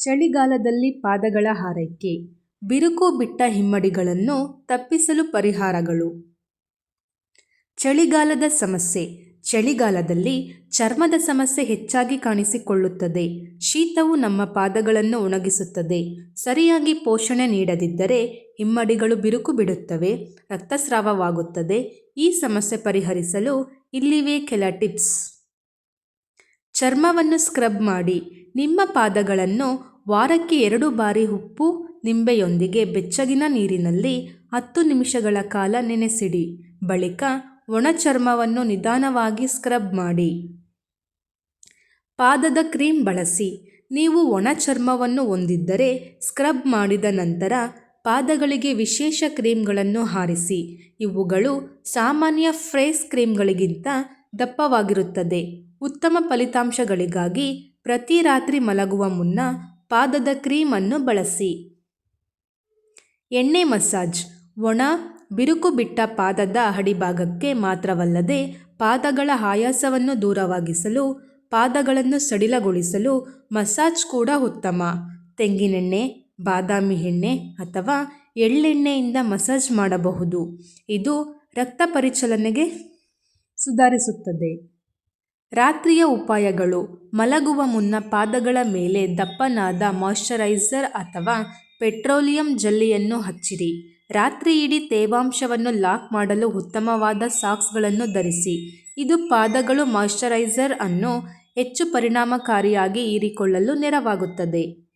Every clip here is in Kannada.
ಚಳಿಗಾಲದಲ್ಲಿ ಪಾದಗಳ ಹಾರೈಕೆ. ಬಿರುಕು ಬಿಟ್ಟ ಹಿಮ್ಮಡಿಗಳನ್ನು ತಪ್ಪಿಸಲು ಪರಿಹಾರಗಳು. ಚಳಿಗಾಲದ ಸಮಸ್ಯೆ. ಚಳಿಗಾಲದಲ್ಲಿ ಚರ್ಮದ ಸಮಸ್ಯೆ ಹೆಚ್ಚಾಗಿ ಕಾಣಿಸಿಕೊಳ್ಳುತ್ತದೆ. ಶೀತವು ನಮ್ಮ ಪಾದಗಳನ್ನು ಒಣಗಿಸುತ್ತದೆ. ಸರಿಯಾಗಿ ಪೋಷಣೆ ನೀಡದಿದ್ದರೆ ಹಿಮ್ಮಡಿಗಳು ಬಿರುಕು ಬಿಡುತ್ತವೆ, ರಕ್ತಸ್ರಾವವಾಗುತ್ತದೆ. ಈ ಸಮಸ್ಯೆ ಪರಿಹರಿಸಲು ಇಲ್ಲಿವೆ ಕೆಲ ಟಿಪ್ಸ್. ಚರ್ಮವನ್ನು ಸ್ಕ್ರಬ್ ಮಾಡಿ. ನಿಮ್ಮ ಪಾದಗಳನ್ನು ವಾರಕ್ಕೆ ಎರಡು ಬಾರಿ ಉಪ್ಪು, ನಿಂಬೆಯೊಂದಿಗೆ ಬೆಚ್ಚಗಿನ ನೀರಿನಲ್ಲಿ ಹತ್ತು ನಿಮಿಷಗಳ ಕಾಲ ನೆನೆಸಿಡಿ. ಬಳಿಕ ಒಣ ಚರ್ಮವನ್ನು ನಿಧಾನವಾಗಿ ಸ್ಕ್ರಬ್ ಮಾಡಿ. ಪಾದದ ಕ್ರೀಮ್ ಬಳಸಿ. ನೀವು ಒಣ ಚರ್ಮವನ್ನು ಹೊಂದಿದ್ದರೆ ಸ್ಕ್ರಬ್ ಮಾಡಿದ ನಂತರ ಪಾದಗಳಿಗೆ ವಿಶೇಷ ಕ್ರೀಮ್ಗಳನ್ನು ಹಾರಿಸಿ. ಇವುಗಳು ಸಾಮಾನ್ಯ ಫ್ರೇಸ್ ಕ್ರೀಮ್ಗಳಿಗಿಂತ ದಪ್ಪವಾಗಿರುತ್ತದೆ. ಉತ್ತಮ ಫಲಿತಾಂಶಗಳಿಗಾಗಿ ಪ್ರತಿ ರಾತ್ರಿ ಮಲಗುವ ಮುನ್ನ ಪಾದದ ಕ್ರೀಮನ್ನು ಬಳಸಿ. ಎಣ್ಣೆ ಮಸಾಜ್. ಒಣ, ಬಿರುಕು ಬಿಟ್ಟ ಪಾದದ ಅಡಿಭಾಗಕ್ಕೆ ಮಾತ್ರವಲ್ಲದೆ ಪಾದಗಳ ಆಯಾಸವನ್ನು ದೂರವಾಗಿಸಲು, ಪಾದಗಳನ್ನು ಸಡಿಲಗೊಳಿಸಲು ಮಸಾಜ್ ಕೂಡ ಉತ್ತಮ. ತೆಂಗಿನೆಣ್ಣೆ, ಬಾದಾಮಿ ಎಣ್ಣೆ ಅಥವಾ ಎಳ್ಳೆಣ್ಣೆಯಿಂದ ಮಸಾಜ್ ಮಾಡಬಹುದು. ಇದು ರಕ್ತ ಪರಿಚಲನೆಗೆ ಸುಧಾರಿಸುತ್ತದೆ. ರಾತ್ರಿಯ ಉಪಾಯಗಳು. ಮಲಗುವ ಮುನ್ನ ಪಾದಗಳ ಮೇಲೆ ದಪ್ಪನಾದ ಮಾಯಿಶ್ಚರೈಸರ್ ಅಥವಾ ಪೆಟ್ರೋಲಿಯಂ ಜೆಲ್ಲಿಯನ್ನು ಹಚ್ಚಿರಿ. ರಾತ್ರಿಯಿಡೀ ತೇವಾಂಶವನ್ನು ಲಾಕ್ ಮಾಡಲು ಉತ್ತಮವಾದ ಸಾಕ್ಸ್ಗಳನ್ನು ಧರಿಸಿ. ಇದು ಪಾದಗಳು ಮಾಯಿಶ್ಚರೈಸರ್ ಅನ್ನು ಹೆಚ್ಚು ಪರಿಣಾಮಕಾರಿಯಾಗಿ ಹೀರಿಕೊಳ್ಳಲು ನೆರವಾಗುತ್ತದೆ.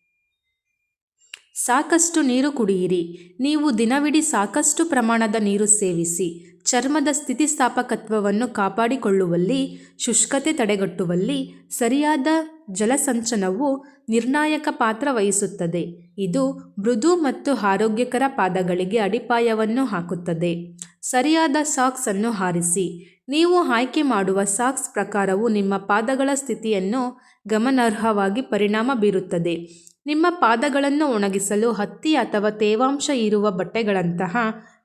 ಸಾಕಷ್ಟು ನೀರು ಕುಡಿಯಿರಿ. ನೀವು ದಿನವಿಡೀ ಸಾಕಷ್ಟು ಪ್ರಮಾಣದ ನೀರು ಸೇವಿಸಿ. ಚರ್ಮದ ಸ್ಥಿತಿಸ್ಥಾಪಕತ್ವವನ್ನು ಕಾಪಾಡಿಕೊಳ್ಳುವಲ್ಲಿ, ಶುಷ್ಕತೆ ತಡೆಗಟ್ಟುವಲ್ಲಿ ಸರಿಯಾದ ಜಲಸಂಚನವು ನಿರ್ಣಾಯಕ ಪಾತ್ರ ವಹಿಸುತ್ತದೆ. ಇದು ಮೃದು ಮತ್ತು ಆರೋಗ್ಯಕರ ಪಾದಗಳಿಗೆ ಅಡಿಪಾಯವನ್ನು ಹಾಕುತ್ತದೆ. ಸರಿಯಾದ ಸಾಕ್ಸ್ ಅನ್ನು ಹಾರಿಸಿ. ನೀವು ಆಯ್ಕೆ ಮಾಡುವ ಸಾಕ್ಸ್ ಪ್ರಕಾರವು ನಿಮ್ಮ ಪಾದಗಳ ಸ್ಥಿತಿಯನ್ನು ಗಮನಾರ್ಹವಾಗಿ ಪರಿಣಾಮ ಬೀರುತ್ತದೆ. ನಿಮ್ಮ ಪಾದಗಳನ್ನು ಒಣಗಿಸಲು ಹತ್ತಿ ಅಥವಾ ತೇವಾಂಶ ಇರುವ ಬಟ್ಟೆಗಳಂತಹ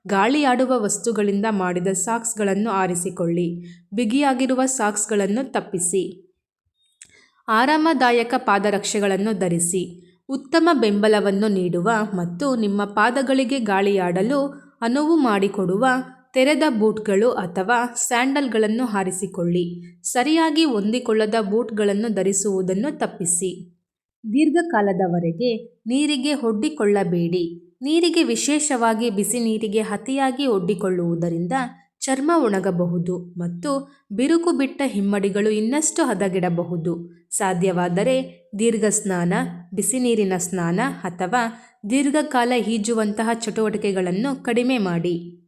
ಗಾಳಿಯಾಡುವ ವಸ್ತುಗಳಿಂದ ಮಾಡಿದ ಸಾಕ್ಸ್ಗಳನ್ನು ಆರಿಸಿಕೊಳ್ಳಿ. ಬಿಗಿಯಾಗಿರುವ ಸಾಕ್ಸ್ಗಳನ್ನು ತಪ್ಪಿಸಿ. ಆರಾಮದಾಯಕ ಪಾದರಕ್ಷೆಗಳನ್ನು ಧರಿಸಿ. ಉತ್ತಮ ಬೆಂಬಲವನ್ನು ನೀಡುವ ಮತ್ತು ನಿಮ್ಮ ಪಾದಗಳಿಗೆ ಗಾಳಿಯಾಡಲು ಅನುವು ಮಾಡಿಕೊಡುವ ತೆರೆದ ಬೂಟ್ಗಳು ಅಥವಾ ಸ್ಯಾಂಡಲ್ಗಳನ್ನು ಆರಿಸಿಕೊಳ್ಳಿ ಸರಿಯಾಗಿ ಹೊಂದಿಕೊಳ್ಳದ ಬೂಟ್ಗಳನ್ನು ಧರಿಸುವುದನ್ನು ತಪ್ಪಿಸಿ. ದೀರ್ಘಕಾಲದವರೆಗೆ ನೀರಿಗೆ ಒಡ್ಡಿಕೊಳ್ಳಬೇಡಿ. ನೀರಿಗೆ ವಿಶೇಷವಾಗಿ ಬಿಸಿ ನೀರಿಗೆ ಅತಿಯಾಗಿ ಒಡ್ಡಿಕೊಳ್ಳುವುದರಿಂದ ಚರ್ಮ ಒಣಗಬಹುದು ಮತ್ತು ಬಿರುಕು ಬಿಟ್ಟ ಹಿಮ್ಮಡಿಗಳು ಇನ್ನಷ್ಟು ಹದಗೆಡಬಹುದು. ಸಾಧ್ಯವಾದರೆ ದೀರ್ಘ ಸ್ನಾನ, ಬಿಸಿ ನೀರಿನ ಸ್ನಾನ ಅಥವಾ ದೀರ್ಘಕಾಲ ಈಜುವಂತಹ ಚಟುವಟಿಕೆಗಳನ್ನು ಕಡಿಮೆ ಮಾಡಿ.